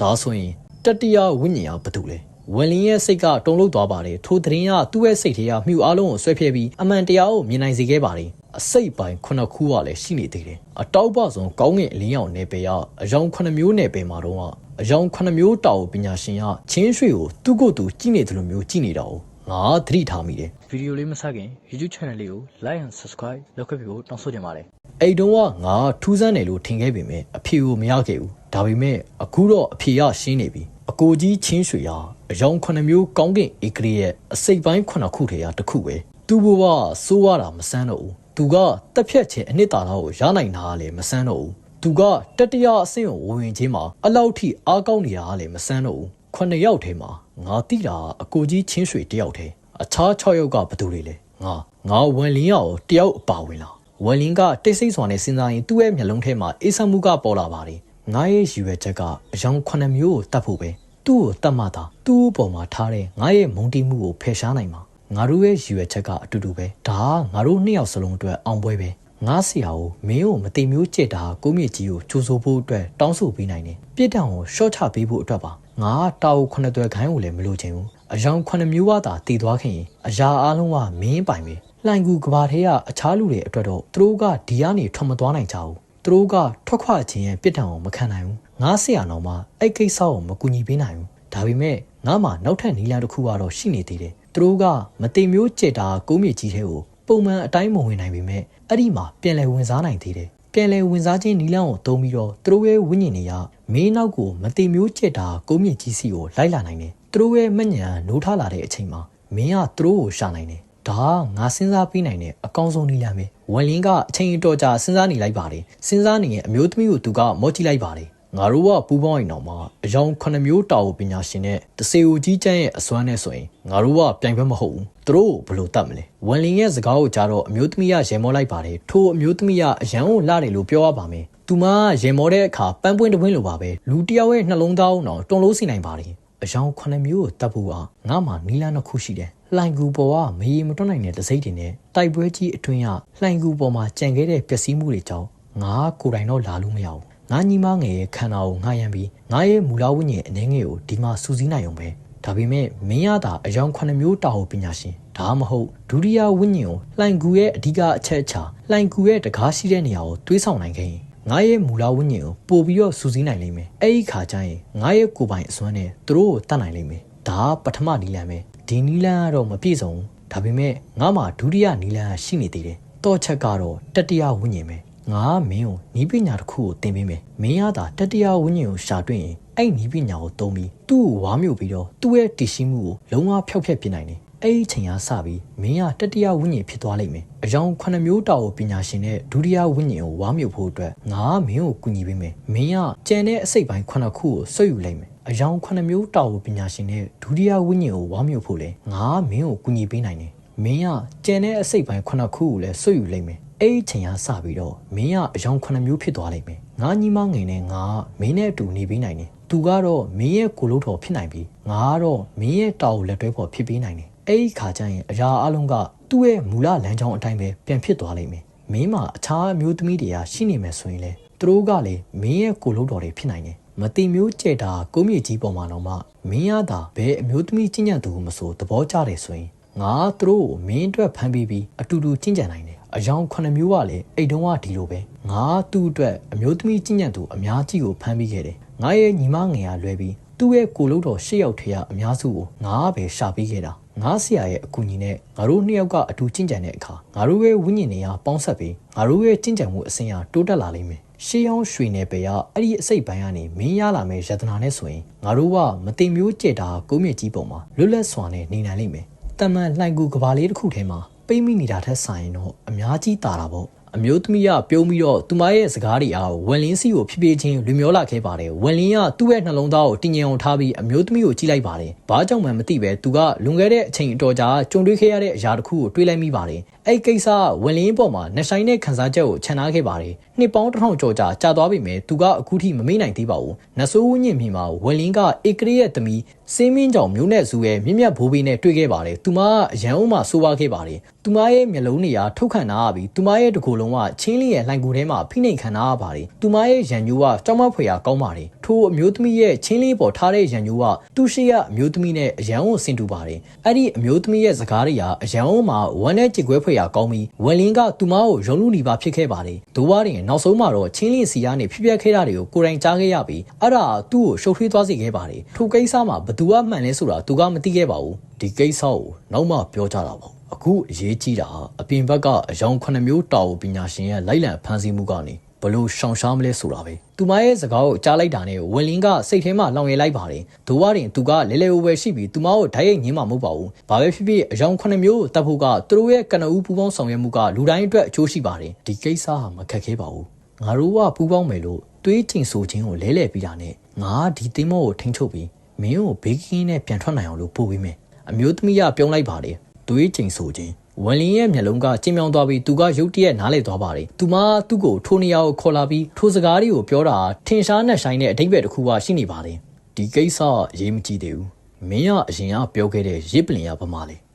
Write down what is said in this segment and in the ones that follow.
ဒါဆိုရင်တတိယဝိညာဉ်ကဘာတူလဲဝင်လင်းရဲ့စိတ်ကတုံ့လို့သွားပါတယ်ထိုသတင်းကသူ့ရဲ့စိတ်ထဲကမြူအားလုံးကိုဆွဲဖြဲပြီးအမှန်တရားကိုမြင်နိုင်စေခဲ့ပါတယ်အစိတ်ပိုင်းခုနှစ်ခုကလည်းရှိနေသေးတယ်အတောက်ပဆုံးကောင်းကင်အလင်းရောင်နယ်ပယ်ကအယောင်ခုနှစ်မျိုးနယ်ပယ်မှာတော့အယောင်ခုနှစ်မျိုးတောက်ပညာရှင်ကချင်းရွှေကိုသူ့ကိုယ်သူကြည့်နေတယ်လို့မျိုးကြည့်နေတာ哦 ငါသတိထားမိတယ်ဗီဒီယိုလေးမစခင် YouTube channel လေးကို like and subscribe လုပ်ခဲ့ပြီးတော့တောင်းဆိုချင်ပါတယ်အဲ့တုန်းကငါထူးဆန်းတယ်လို့ထင်ခဲ့ပေမဲ့အဖြေကိုမရခဲ့ဘူးဒါပေမဲ့အခုတော့အဖြေရရှင်းနေပြီအကိုကြီးချင်းရွှေဟာအယောင်ခုနှစ်မျိုးကောင်းကင်ဧကရေရဲ့အစိတ်ပိုင်းခုနှစ်ခုထဲကတစ်ခုပဲသူ့ဘဝစိုးရတာမဆန်းတော့ဘူးသူကတက်ဖြတ်ခြင်းအနှစ်သာရကိုရနိုင်တာကလည်းမဆန်းတော့ဘူးသူကတတိယအဆင့်ကိုဝင်ခြင်းမှာအလောက်ထိအားကောင်းနေတာကလည်းမဆန်းတော့ဘူး ခုနှစ်ယောက်ထဲမှာငါတိတာအကိုကြီးချင်းရွှေတယောက်ထဲအခြား6ယောက်ကဘယ်သူတွေလဲငါငါဝန်လင်းရောတယောက်အပါဝင်လားဝန်လင်းကတိတ်ဆိတ်စွာနဲ့စဉ်းစားရင်သူ့ရဲ့မျက်လုံးထဲမှာအေးဆမှုကပေါ်လာပါတယ်ငါရဲ့ရည်ရွယ်ချက်ကအယောင်ခုနှစ်မျိုးကိုတတ်ဖို့ပဲသူ့ကိုတတ်မှသာသူ့အပေါ်မှာထားတဲ့ငါရဲ့မုံတီးမှုကိုဖယ်ရှားနိုင်မှာငါတို့ရဲ့ရည်ရွယ်ချက်ကအတူတူပဲဒါကငါတို့နှစ်ယောက်စလုံးအတွက်အောင်ပွဲပဲငါဆရာကိုမင်းကိုမတိမျိုးကြက်တာကိုမြင့်ကြီးကိုကြိုးဆိုဖို့အတွက်တောင်းဆိုပေးနိုင်တယ်ပြစ်ဒဏ်ကိုရှော့ချပေးဖို့အတွက်ပါ ငါတာဝခုနှစ်သွဲခိုင်းကိုလည်းမလိုချင်ဘူးအယောင်ခုနှစ်မျိုးဝသာတည်သွားခင်အရာအလုံးကမင်းပိုင်ပဲလှိုင်ကူကဘာထဲကအခြားလူတွေအတွက်တော့သူတို့ကဒီကနေထွက်မသွားနိုင်ကြဘူးသူတို့ကထွက်ခွခြင်းရဲ့ပြစ်ဒဏ်ကိုမခံနိုင်ဘူးငါဆရာတော်မှအဲ့ကိစ္စကိုမကူညီပေးနိုင်ဘူးဒါပေမဲ့ငါမှနောက်ထပ်နီလန်တစ်ခုကတော့ရှိနေသေးတယ်သူတို့ကမတိမ်မျိုးကြက်တာကုန်းမြေကြီးထဲကိုပုံမှန်အတိုင်းမဝင်နိုင်ပေမဲ့အဲ့ဒီမှာပြန်လည်ဝင်စားနိုင်သေးတယ် ပြန်လည်ဝင်စားခြင်းနီလန်ကိုသုံးပြီးတော့သူတို့ရဲ့ဝိညာဉ်တွေကမင်းနောက်ကိုမတိမ်မျိုးကြက်တာကုန်းမြေကြီးစီကိုလိုက်လာနိုင်တယ်သူတို့ရဲ့မညံနိုးထလာတဲ့အချိန်မှာမင်းကသူတို့ကိုရှာနိုင်တယ်ဒါငါစဉ်းစားပြီးနိုင်တဲ့အကောင်းဆုံးနည်းလမ်းပဲဝန်လင်းကအချိန်အတော်ကြာစဉ်းစားနေလိုက်ပါတယ်စဉ်းစားနေရင်အမျိုးသမီးကိုသူကမော့ကြည့်လိုက်ပါတယ် ငါတို့ကပူပေါင်းရင်တော့မှအယောင်ခုနှစ်မျိုးတာဝပညာရှင်နဲ့တစေဦးကြီးကျန်းရဲ့အစွမ်းနဲ့ဆိုရင်ငါတို့ကပြိုင်ဘက်မဟုတ်ဘူးသူတို့ဘယ်လိုတတ်မလဲဝန်လင်းရဲ့စကားကိုကြားတော့အမျိုးသမီးကရေမောလိုက်ပါတယ်ထို့အမျိုးသမီးကအရန်ကိုလှတယ်လို့ပြောရပါမယ်သူမရေမောတဲ့အခါပန်းပွင့်တပွင့်လိုပါပဲလူတယောက်ရဲ့နှလုံးသားအောင်တော့တွန်လို့စီနိုင်ပါတယ်အယောင်ခုနှစ်မျိုးကိုတတ်ဖို့ကငါမှနီလန်းတစ်ခုရှိတယ်လှိုင်ကူပေါ်ကမရေမတွက်နိုင်တဲ့တစိမ့်တွေနဲ့တိုက်ပွဲကြီးအတွင်းကလှိုင်ကူပေါ်မှာကြံခဲ့တဲ့ပျက်စီးမှုတွေကြောင့်ငါကိုယ်တိုင်တော့လာလို့မရဘူး ငါညီမငယ်ရဲ့ခန္ဓာကိုငှားရမ်းပြီးငါရဲ့မူလဝိညာဉ်အနေငယ်ကိုဒီမှာစူးစီးနိုင်အောင်ပဲဒါပေမဲ့မင်းရတာအယောင်ခုနှစ်မျိုးတာဟုပညာရှင်ဒါမဟုတ်ဒုတိယဝိညာဉ်ကိုလှိုင်ကူရဲ့အဓိကအချက်အချာလှိုင်ကူရဲ့တကားရှိတဲ့နေရာကိုတွေးဆောင်နိုင်ခဲ့ရင်ငါရဲ့မူလဝိညာဉ်ကိုပို့ပြီးတော့စူးစီးနိုင်လိမ့်မယ်အဲ့ဒီခါကျရင်ငါရဲ့ကိုယ်ပိုင်အစွမ်းနဲ့သူတို့ကိုတတ်နိုင်လိမ့်မယ်ဒါပထမနီလန်ပဲဒီနီလန်ကတော့မပြည့်စုံဘူးဒါပေမဲ့ငါမှဒုတိယနီလန်ရှိနေသေးတယ်တော့ချက်ကတော့တတိယဝိညာဉ်ပဲ ငါမင်းကိုနီးပညာတစ်ခုကိုသင်ပေးမယ်မင်းရတာတတိယဝိညာဉ်ကိုရှာတွေ့ရင်အဲ့နီးပညာကိုသုံးပြီးသူ့ကိုဝါမျိုးပြီးတော့သူ့ရဲ့တည်ရှိမှုကိုလုံးဝဖျောက်ဖျက်ပြနိုင်တယ်အဲ့ဒီချိန်အားစပြီးမင်းကတတိယဝိညာဉ်ဖြစ်သွားလိမ့်မယ်အယောင်ခုနှစ်မျိုးတာကိုပညာရှင်နဲ့ဒုတိယဝိညာဉ်ကိုဝါမျိုးဖို့အတွက်ငါမင်းကိုကူညီပေးမယ်မင်းကကြံတဲ့အစိတ်ပိုင်းခုနှစ်ခုကိုဆွတ်ယူလိုက်မယ်အယောင်ခုနှစ်မျိုးတာကိုပညာရှင်နဲ့ဒုတိယဝိညာဉ်ကိုဝါမျိုးဖို့လဲငါမင်းကိုကူညီပေးနိုင်တယ်မင်းကကြံတဲ့အစိတ်ပိုင်းခုနှစ်ခုကိုလည်းဆွတ်ယူလိုက်မယ် အဲ့ဒီချိန်ကစပြီးတော့မင်းကအယောင်ခုနှစ်မျိုးဖြစ်သွားလိမ့်မယ်ငါညီမငယ်နဲ့ငါမင်းနဲ့အတူနေပေးနိုင်တယ်သူကတော့မင်းရဲ့ကိုလို့တော်ဖြစ်နိုင်ပြီငါကတော့မင်းရဲ့တာကိုလက်တွဲဖို့ဖြစ်ပေးနိုင်တယ်အဲ့ဒီခါကျရင်အရာအလုံးကသူ့ရဲ့မူလလမ်းကြောင်းအတိုင်းပဲပြန်ဖြစ်သွားလိမ့်မယ်မင်းမှာအခြားအမျိုးသမီးတွေကရှိနေမယ်ဆိုရင်လေသူတို့ကလည်းမင်းရဲ့ကိုလို့တော်တွေဖြစ်နိုင်တယ်မတိမျိုးကြဲတာကိုမြေကြီးပေါ်မှာတော့မှမင်းရတာဘယ်အမျိုးသမီးကျင့်ကြံသူမဆိုသဘောကျတယ်ဆိုရင်ငါသူတို့ကိုမင်းအတွက်ဖမ်းပြီးပြီးအတူတူကျင့်ကြံနိုင်တယ် အယောင်ခုနှစ်မျိုးကလည်းအိတ်တုံးကဒီလိုပဲငါသူ့အတွက်အမျိုးသမီးကျင့်ကြံသူအများကြီးကိုဖမ်းပြီးခဲ့တယ်ငါရဲ့ညီမငယ်ကလွဲပြီးသူ့ရဲ့ကိုလို့တော်ရှစ်ယောက်ထဲကအများစုကိုငါပဲရှာပေးခဲ့တာငါဆရာရဲ့အကူအညီနဲ့ငါတို့နှစ်ယောက်ကအတူကျင့်ကြံတဲ့အခါငါတို့ရဲ့ဝိညာဉ်တွေကပေါင်းဆက်ပြီးငါတို့ရဲ့ကျင့်ကြံမှုအစဉ်အတိုးတက်လာလိမ့်မယ်ရှေးရောင်းရွှေနယ်ပေကအဲ့ဒီအစိတ်ပိုင်းကနေမင်းရလာမယ့်ယတနာနဲ့ဆိုရင်ငါတို့ကမတင်မျိုးကြက်တာကုန်းမြင့်ကြီးပုံမှာလွတ်လပ်စွာနဲ့နေနိုင်လိမ့်မယ်တမန်လှိုင်ကူကဘာလေးတစ်ခုထဲမှာ ပိတ်မိနေတာထက်ဆိုင်တော့အများကြီးတာတာပေါ့အမျိုးသမီးကပြုံးပြီးတော့သူမရဲ့စကားတွေအားဝန်လင်းစီကိုဖြည်းဖြည်းချင်းလူမျောလာခဲ့ပါတယ်ဝန်လင်းကသူ့ရဲ့နှလုံးသားကိုတင်ငင်အောင်ထားပြီးအမျိုးသမီးကိုကြည့်လိုက်ပါတယ်ဘာကြောင့်မှမသိပဲသူကလွန်ခဲ့တဲ့အချိန်အတော်ကြာကြုံတွေ့ခဲ့ရတဲ့အရာတစ်ခုကိုတွေးလိုက်မိပါတယ် အဲ့ကိစ္စကဝင်လင်းပေါ်မှာနှဆိုင်တဲ့ခန်းစားချက်ကိုခြံထားခဲ့ပါတယ်နှစ်ပေါင်းတစ်ထောင်ကျော်ကြာကြာသွားပြီမဲ့သူကအခုထိမမေ့နိုင်သေးပါဘူးနဆိုးဝင်းညင်မြေမှာဝင်လင်းကဧကရီရဲ့သမီးစင်းမင်းကြောင့်မျိုးနဲ့ဇူရဲ့မြင့်မြတ်ဘိုးဘေးနဲ့တွေ့ခဲ့ပါတယ်သူမကအရန်ဦးမှာဆိုးပါခဲ့ပါတယ်သူမရဲ့မျက်လုံးတွေကထုတ်ခံနာရပြီးသူမရဲ့တကူလုံးကချင်းလေးရဲ့လှိုင်ကူထဲမှာဖိနှိပ်ခံနာရပါတယ်သူမရဲ့ရန်ညိုးကကြောက်မဖွယ်ရာကောင်းပါတယ် ထိုအမျိုးသမီးရဲ့ချင်းလေးပေါ်ထားတဲ့ရန်ညိုးကသူ့ရှိရအမျိုးသမီးနဲ့အရန်ကိုဆင်တူပါတယ်အဲ့ဒီအမျိုးသမီးရဲ့စကားတွေကအရန်ဦးမှာဝမ်းနဲ့ကြည်ခွဲဖွယ်ရာကောင်းပြီးဝယ်လင်းကသူမကိုရုံလူနေပါဖြစ်ခဲ့ပါတယ်ဒိုးဝါရင်နောက်ဆုံးမှာတော့ချင်းလေးစီကနေဖြစ်ပျက်ခဲ့တာတွေကိုကိုယ်တိုင်ကြားခဲ့ရပြီးအဲ့ဒါသူ့ကိုရှုပ်ထွေးသွားစေခဲ့ပါတယ်ထိုကိစ္စမှာဘသူကမှန်လဲဆိုတာသူကမသိခဲ့ပါဘူးဒီကိစ္စကိုနောက်မှပြောကြတာပေါ့အခုအရေးကြီးတာအပြင်ဘက်ကအယောင်9မျိုးတာဝန်ပညာရှင်ရဲ့လိုက်လံဖန်ဆီးမှုကနေဘ လို့ရှောင်ရှားမလဲဆိုတာပဲသူမရဲ့စကားကိုကြားလိုက်တာနဲ့ဝင်းလင်းကစိတ်ထဲမှာလောင်ရလိုက်ပါတယ်ဒိုးဝရင်သူကလဲလဲဝဲရှိပြီးသူမကိုဓာတ်ရိုက်ညင်းမှာမဟုတ်ပါဘူးဘာပဲဖြစ်ဖြစ်အယောင်9မျိုးကိုတတ်ဖို့ကသူတို့ရဲ့ကနဦးပူပေါင်းဆောင်ရွက်မှုကလူတိုင်းအတွက်အကျိုးရှိပါတယ်ဒီကိစ္စဟာမခက်ခဲပါဘူးငါတို့ကပူပေါင်းမယ်လို့တွေးချင်ဆိုခြင်းကိုလဲလှယ်ပြီးတာနဲ့ငါဒီသင်းမောကိုထိန်းချုပ်ပြီးမင်းကိုဘေးကင်းနဲ့ပြန်ထွက်နိုင်အောင်လို့ပို့ပေးမယ်အမျိုးသမီးကပြောင်းလိုက်ပါတယ်တွေးချင်ဆိုခြင်း ဝန်လင်းရဲ့မျက်လုံးကကျင်းမြောင်းသွားပြီးသူကရုတ်တရက်နားလေသွားပါတယ်။သူမသူ့ကိုထိုနေရာကိုခေါ်လာပြီးထိုစကားတွေကိုပြောတာထင်ရှားနဲ့ဆိုင်တဲ့အဓိပ္ပာယ်တစ်ခုကရှိနေပါတယ်။ဒီကိစ္စအရေးမကြီးသေးဘူး။မင်းကအရင်ကပြောခဲ့တဲ့ရစ်ပလင်ရပမာလေ။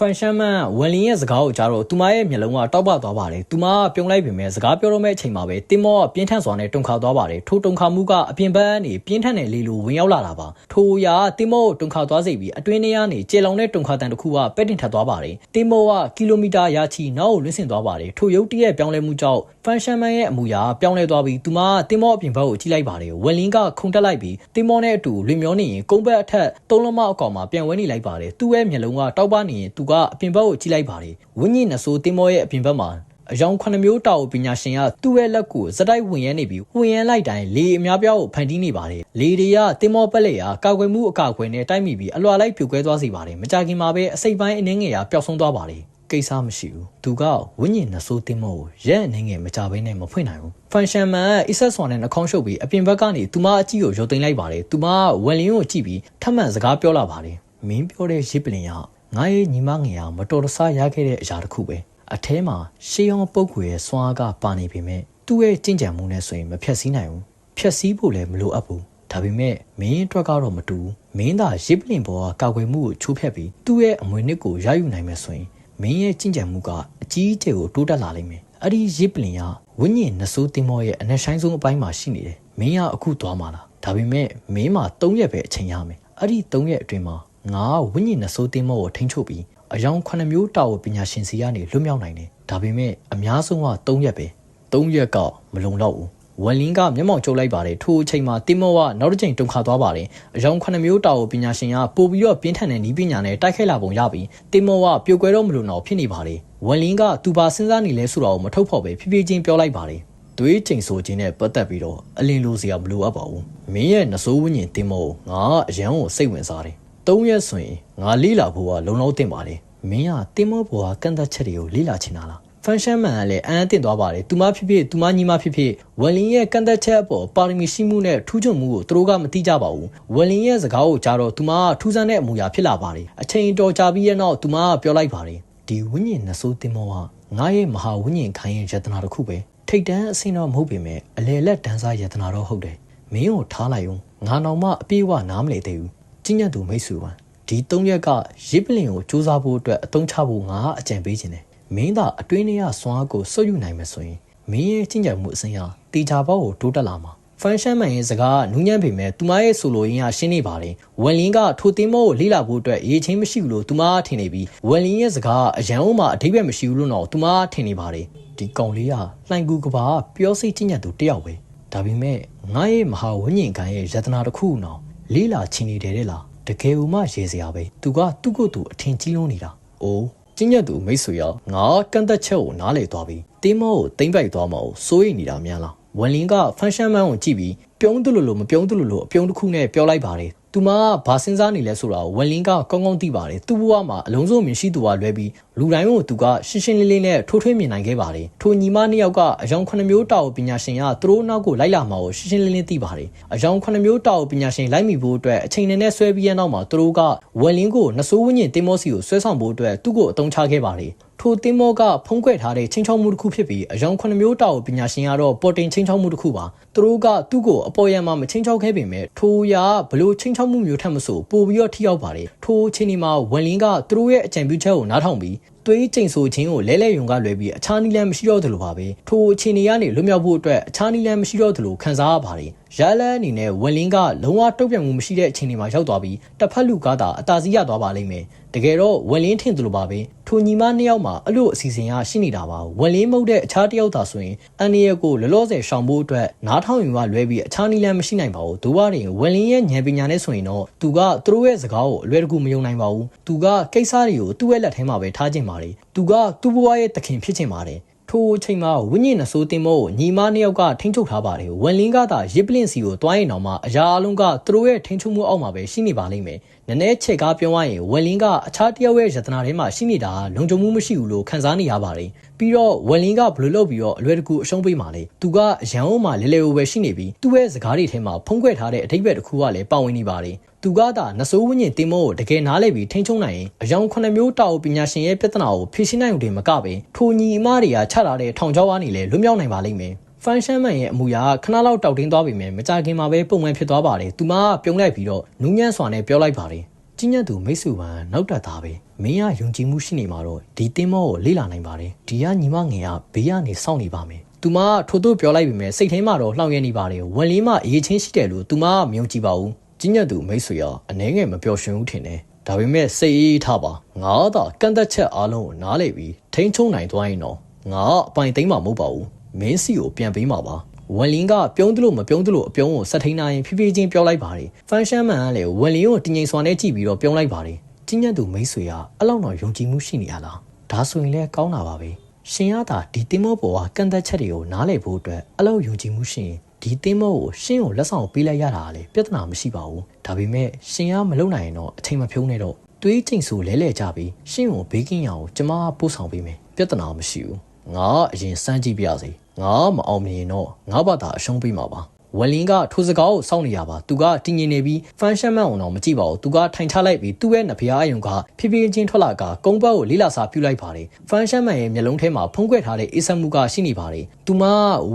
ဖန်ရှမ်းမန်ဝန်လင်းရဲ့စကားကိုကြားတော့သူမရဲ့မျက်လုံးကတောက်ပသွားပါတယ်။သူမကပြုံးလိုက်ပြင်မဲ့စကားပြောတော့မဲ့အချိန်မှာပဲတင်မောကပြင်းထန်စွာနဲ့တုန်ခါသွားပါတယ်။ထိုတုန်ခါမှုကအပြင်ဘက်ကနေပြင်းထန်တဲ့လေလိုဝင်ရောက်လာတာပါ။ထိုရာတင်မောကိုတုန်ခါသွားစေပြီးအတွင်းထဲကနေကျေလောင်တဲ့တုန်ခါတန်တစ်ခုကပဲ့တင်ထပ်သွားပါတယ်။တင်မောကကီလိုမီတာရာချီနောက်ကိုလွင့်ဆင်သွားပါတယ်။ထိုရုတ်တရက်ပြောင်းလဲမှုကြောင့်ဖန်ရှမ်းမန်ရဲ့အမူအရာပြောင်းလဲသွားပြီးသူမကတင်မောအပြင်ဘက်ကိုကြည့်လိုက်ပါတယ်။ဝန်လင်းကခုန်တက်လိုက်ပြီးတင်မောနဲ့အတူလွင်မျောနေရင်ကုန်းဘက်အထက်သုံးလမအကောင်မှာပြန်ဝဲနေလိုက်ပါတယ်။သူ့ရဲ့မျက်လုံးကတောက်ပနေရင်သူကအပြင်ဘက်ကိုကြည့်လိုက်ပါတယ်ဝင်းကြီးနဆိုးတင်မောရဲ့အပြင်ဘက်မှာအယောင်9မျိုးတာကိုပညာရှင်ကသူ့ရဲ့လက်ကိုစတိုက်ဝင်ရနေပြီးဝင်ရလိုက်တိုင်းလေအများပြားကိုဖန်တီးနေပါတယ်လေတွေကတင်မောပက်လက်ရာကာကွယ်မှုအကာအကွယ်နဲ့တိုက်မိပြီးအလွာလိုက်ပြိုကွဲသွားစေပါတယ်မကြခင်မှာပဲအစိပ်ပိုင်းအနှင်းငယ်ရာပျောက်ဆုံးသွားပါတယ်ကိစ္စမရှိဘူးသူကဝိညာဉ်နှဆိုးတင်မောကိုရဲအနေငယ်မကြဘဲနဲ့မဖွင့်နိုင်ဘူးဖန်ရှင်မန်အစ်ဆက်ဆွန်နဲ့နှာခေါင်းရှုပ်ပြီးအပြင်ဘက်ကနေသူမအကြည့်ကိုရုပ်သိမ်းလိုက်ပါတယ်သူမကဝယ်လင်းကိုကြည့်ပြီးထပ်မံစကားပြောလာပါတယ်မင်းပြောတဲ့ရစ်ပလင်က ငါရဲ့ညီမငယ်ဟာမတော်တဆရခဲ့တဲ့အရာတစ်ခုပဲအထဲမှာရှေးအောင်ပုတ်ခွေရဲ့စွမ်းအားကပါနေပေမဲ့သူ့ရဲ့ကြင်ကြံမှုနဲ့ဆိုရင်မဖြတ်စည်းနိုင်ဘူးဖြတ်စည်းဖို့လည်းမလိုအပ်ဘူးဒါပေမဲ့မင်းအတွက်ကတော့မတူဘူးမင်းသာရစ်ပလင်ပေါ်ကကာကွယ်မှုကိုချိုးဖျက်ပြီးသူ့ရဲ့အမွေနှစ်ကိုရယူနိုင်မယ်ဆိုရင်မင်းရဲ့ကြင်ကြံမှုကအကြီးအကျယ်ကိုတိုးတက်လာလိမ့်မယ်အဲ့ဒီရစ်ပလင်ကဝိညာဉ်နှဆိုးတင်မောရဲ့အနက်ဆိုင်ဆုံးအပိုင်းမှာရှိနေတယ်မင်းကအခုသွားမှာလားဒါပေမဲ့မင်းမှာ၃ရက်ပဲအချိန်ရမယ်အဲ့ဒီ၃ရက်အတွင်းမှာ ငါဝိညာဉ်နှဆိုးတင်မောကိုထိန်းချုပ်ပြီးအယောင်9မျိုးတာဝပညာရှင်စီကနေလွတ်မြောက်နိုင်တယ်ဒါပေမဲ့အများဆုံးက3ရက်ပဲ3ရက်ကမလုံလောက်ဘူးဝယ်လင်းကမျက်မှောင်ကျုပ်လိုက်ပါတယ်ထိုအချိန်မှာတင်မောကနောက်တစ်ချိန်တုန်ခါသွားပါတယ်အယောင်9မျိုးတာဝပညာရှင်ကပို့ပြီးတော့ပြင်းထန်တဲ့နီးပညာနဲ့တိုက်ခိုက်လာပုံရပြီးတင်မောကပြိုကွဲတော့မလို့တော့ဖြစ်နေပါတယ်ဝယ်လင်းကသူပါစဉ်းစားနေလဲဆိုတာကိုမထုတ်ဖော်ပဲဖြည်းဖြည်းချင်းပြောလိုက်ပါတယ်သွေးချိန်ဆိုခြင်းနဲ့ပတ်သက်ပြီးတော့အလင်းလိုစရာမလိုအပ်ပါဘူးမင်းရဲ့နှစိုးဝင်းကျင်တင်မောငါအရန်ကိုစိတ်ဝင်စားတယ် ၃ရက်ဆိုရင်ငါလေးလာဖို့ကလုံလောက်တင်ပါတယ်မင်းကတင်မောဘောကကန့်သက်ချက်တွေကိုလေးလာချင်တာလားဖန်ရှမ်းမန်ကလည်းအန်းအသင့်သွားပါတယ်သူမဖြစ်ဖြစ်သူမညီမဖြစ်ဖြစ်ဝယ်လင်းရဲ့ကန့်သက်ချက်အပေါ်ပါရမီရှိမှုနဲ့ထူးချွန်မှုကိုသူတို့ကမသိကြပါဘူးဝယ်လင်းရဲ့စကားကိုကြားတော့သူမကထူးဆန်းတဲ့အမူအရာဖြစ်လာပါတယ်အချိန်တော်ကြာပြီးရဲ့နောက်သူမကပြောလိုက်ပါတယ်ဒီဝိညာဉ်နှဆိုးတင်မောကငါရဲ့မဟာဝိညာဉ်ခိုင်းရဲ့ယတနာတစ်ခုပဲထိတ်တန်းအစင်းတော့မဟုတ်ပေမဲ့အလေလက်တန်းစားယတနာတော့ဟုတ်တယ်မင်းကိုထားလိုက်အောင်ငါတော့မှအပြေးဝနားမလဲသေးဘူး ကျင့်ညတ်သူမိတ်ဆွေပါဒီ၃ရက်ကရစ်ပလင်ကိုစူးစမ်းဖို့အတွက်အသုံးချဖို့ငါအကြံပေးခြင်းတယ်မင်းသာအတွင်းထဲကစွမ်းအားကိုစွတ်ယူနိုင်မယ်ဆိုရင်မင်းရဲ့ကျင့်ကြံမှုအစဉ်ဟာတေချာဘောက်ကိုတိုးတက်လာမှာဖန်ရှမ်းမန်ရဲ့စကားကနူးညံ့ပေမဲ့သူမရဲ့ဆိုလိုရင်းကရှင်းနေပါတယ်။ဝယ်လင်းကထိုသင်းမောကိုလိလာဖို့အတွက်ရေးချင်းမရှိဘူးလို့သူမကထင်နေပြီးဝယ်လင်းရဲ့စကားကအရန်အောင်မှအထိပ္ပယ်မရှိဘူးလို့တော့သူမကထင်နေပါတယ်။ဒီကောင်လေးကလှိုင်ကူကဘာပြောစိတ်ကျင့်ကြံသူတယောက်ပဲ။ဒါပေမဲ့ငါရဲ့မဟာဝိညာဉ်ခံရဲ့ယတနာတစ်ခုနော် လိလာချင်းနေတယ်တဲ့လား။တကယ်ဦးမှရေစရာပဲ။သူကသူ့ကိုယ်သူအထင်ကြီးလုံးနေတာ။အိုးကျင့်ရသူမိတ်ဆွေရောငါကန့်သက်ချက်ကိုနားလေသွားပြီးတင်းမောကိုတိမ့်ပိုက်သွားမအောင်စိုးရိမ်နေတာများလားဝန်လင်းကဖန်ရှမ်းမန်းကိုကြည့်ပြီးပြုံးသူလိုလိုမပြုံးသူလိုလိုအပြုံးတစ်ခုနဲ့ပြောလိုက်ပါတယ် သူမကဘာစဉ်းစားနေလဲဆိုတာကိုဝန်လင်းကကောင်းကောင်းသိပါတယ်သူ့ဘဝမှာအလုံးစုံမြင်ရှိသူကလွဲပြီးလူတိုင်းကိုသူကရှင်းရှင်းလင်းလင်းနဲ့ထိုးထွင်းမြင်နိုင်ခဲ့ပါတယ်ထိုညီမနှစ်ယောက်ကအယောင်9မျိုးတာဝပညာရှင်ကသူတို့နောက်ကိုလိုက်လာမှာကိုရှင်းရှင်းလင်းလင်းသိပါတယ်အယောင်9မျိုးတာဝပညာရှင်လိုက်မိဖို့အတွက်အချိန်နဲ့ဆွဲပြီးရနောက်မှာသူတို့ကဝန်လင်းကိုနှဆိုးဝင်းကျင်တင်မောစီကိုဆွဲဆောင်ဖို့အတွက်သူ့ကိုအသုံးချခဲ့ပါတယ် ထိုတင်မောကဖုံးကွယ်ထားတဲ့ချင်းချောက်မှုတစ်ခုဖြစ်ပြီးအယောင်ခုနှစ်မျိုးတောက်ပညာရှင်ကတော့ပေါ်တင်ချင်းချောက်မှုတစ်ခုပါသူတို့ကသူ့ကိုအပေါ်ယံမှာမချင်းချောက်ခဲ့ပေမဲ့ထိုရာဘလို့ချင်းချောက်မှုမျိုးထက်မဆိုပိုပြီးတော့ထိရောက်ပါတယ်ထိုအချိန်ဒီမှာဝန်လင်းကသူတို့ရဲ့အကြံပြုချက်ကိုနားထောင်ပြီးသွေးကျိန်ဆိုခြင်းကိုလဲလဲယုံကလွယ်ပြီးအခြားနည်းလမ်းမရှိတော့သလိုပါပဲထိုအခြေအနေကနေလွတ်မြောက်ဖို့အတွက်အခြားနည်းလမ်းမရှိတော့သလိုခံစားရပါတယ်ရလန်းအနေနဲ့ဝန်လင်းကလုံးဝတုံ့ပြန်မှုမရှိတဲ့အခြေအနေမှာရောက်သွားပြီးတစ်ဖက်လူကသာအသာစီးရသွားပါလိမ့်မယ်တကယ်တော့ဝန်လင်းထင်သလိုပါပဲ ထိုညီမနှစ်ယောက်မှာအလို့အစီအစဉ်ရရှိနေတာပါဝန်လင်းမဟုတ်တဲ့အခြားတစ်ယောက်သာဆိုရင်အန်နီယကိုလောလောဆယ်ရှောင်ဖို့အတွက်နားထောင်ယူကလွဲပြီးအခြားနည်းလမ်းမရှိနိုင်ပါဘူးဒိုးဝရင်ဝန်လင်းရဲ့ဉာဏ်ပညာနဲ့ဆိုရင်တော့သူကသူတို့ရဲ့စကားကိုအလွယ်တကူမယုံနိုင်ပါဘူးသူကကိစ္စတွေကိုသူ့ရဲ့လက်ထဲမှာပဲထားခြင်းပါတယ်သူကသူ့ဘဝရဲ့တခင်ဖြစ်ခြင်းပါတယ်ထိုအချိန်မှာဝိညာဉ်နှဆိုးတင်မို့ညီမနှစ်ယောက်ကထိန်းချုပ်ထားပါတယ်။ဝန်လင်းကသာရစ်ပလင့်စီကိုတွားရင်တော့မှအရာအလုံးကသူတို့ရဲ့ထိန်းချုပ်မှုအောက်မှာပဲရှိနေပါလိမ့်မယ်။ နည်းနည်းချက်ကားပြောရရင်ဝန်လင်းကအခြားတယောက်ရဲ့ယတနာထဲမှာရှိနေတာလုံခြုံမှုမရှိဘူးလို့ခံစားနေရပါတယ်။ပြီးတော့ဝန်လင်းကဘယ်လိုလုပ်ပြီးတော့အလွယ်တကူအရှုံးပေးမှလဲ။သူကအရန်အောင်မှလဲလဲဝပဲရှိနေပြီးသူ့ရဲ့စကားတွေထဲမှာဖုံးကွယ်ထားတဲ့အထိပ္ပယ်တစ်ခုကလည်းပါဝင်နေပါတယ်။သူကသာနဆိုးဝင်းကျင်တင်မို့ကိုတကယ်နားလည်ပြီးထိန်းချုပ်နိုင်ရင်အယောင်ခုနှစ်မျိုးတောက်ပညာရှင်ရဲ့ပြဿနာကိုဖြေရှင်းနိုင်ုံတည်းမကပဲထိုညီအမတွေကချလာတဲ့ထောင်ချောက်ကနေလည်းလွတ်မြောက်နိုင်ပါလိမ့်မယ်။ ဖန်ရှမ်းမန်ရဲ့အမူအရာခဏလောက်တောက်တင်းသွားပြီမယ်မကြခင်မှာပဲပုံမှန်ဖြစ်သွားပါတယ်။သူမကပြုံးလိုက်ပြီးတော့နူးညံ့စွာနဲ့ပြောလိုက်ပါတယ်။ကြီးညံ့သူမိတ်ဆွေပန်နောက်တက်သားပဲမင်းကယုံကြည်မှုရှိနေမှာတော့ဒီတင်းမောကိုလေ့လာနိုင်ပါတယ်။ဒီကညီမငယ်ကဘေးကနေစောင့်နေပါမယ်။သူမကထို့သို့ပြောလိုက်ပြီမယ်စိတ်ထဲမှာတော့လှောင်ရနေပါတယ်။ဝန်လေးမအေးချင်းရှိတယ်လို့သူမကမယုံကြည်ပါဘူး။ကြီးညက်သူမိတ်ဆွေရောအနှဲငယ်မပျော်ရွှင်ဘူးထင်တယ်ဒါပေမဲ့စိတ်အေးထားပါငါသာကန့်သက်ချက်အားလုံးကိုနားလေပြီးထိန်းချုံနိုင်သွားရင်တော့ငါအပိုင်သိမ်းမှာမဟုတ်ပါဘူး မင်းစီကိုပြန်ပေးမှာပါဝန်လင်းကပြုံးသလိုမပြုံးသလိုအပြုံးကိုစက်ထိန်နိုင်ဖြည်းဖြည်းချင်းပြောလိုက်ပါတယ်ဖန်ရှမ်းမန်ကလည်းဝန်လင်းကိုတင်ငိမ်စွာနဲ့ကြည့်ပြီးတော့ပြုံးလိုက်ပါတယ်ကြီးညက်သူမိတ်ဆွေကအလောက်တော့ယုံကြည်မှုရှိနေရလားဒါဆိုရင်လည်းကောင်းတာပါပဲရှင်ရတာဒီတင်မောပေါ်ကကန့်သက်ချက်တွေကိုနားလည်ဖို့အတွက်အလောက်ယုံကြည်မှုရှိရင်ဒီတင်းမောကိုရှင်းကိုလက်ဆောင်ပေးလိုက်ရတာလေပြဿနာမရှိပါဘူးဒါပေမဲ့ရှင်ကမလုံနိုင်ရင်တော့အချိန်မဖြုံးနဲ့တော့တွေးချိန်ဆိုလဲလဲကြပြီးရှင်းကိုဘေးကင်းရအောင်ကျမပို့ဆောင်ပေးမယ်ပြဿနာမရှိဘူးငါအရင်စမ်းကြည့်ပြစေ ငါမအောင်မြင်တော့ငါဘာသာအရှုံးပေးမှာပါဝလင်းကထိုစကားကိုစောင့်နေရပါသူကတင်းငင်နေပြီးဖန်ရှမ်းမန်အောင်တော့မကြည့်ပါဘူးသူကထိုင်ချလိုက်ပြီးသူ့ရဲ့နှဖျားအယုံကဖြည်းဖြည်းချင်းထွက်လာကကုန်းဘက်ကိုလိလာစာပြူလိုက်ပါတယ်ဖန်ရှမ်းမန်ရဲ့မျက်လုံးထဲမှာဖုံးကွယ်ထားတဲ့အေးဆက်မှုကရှိနေပါတယ်သူမ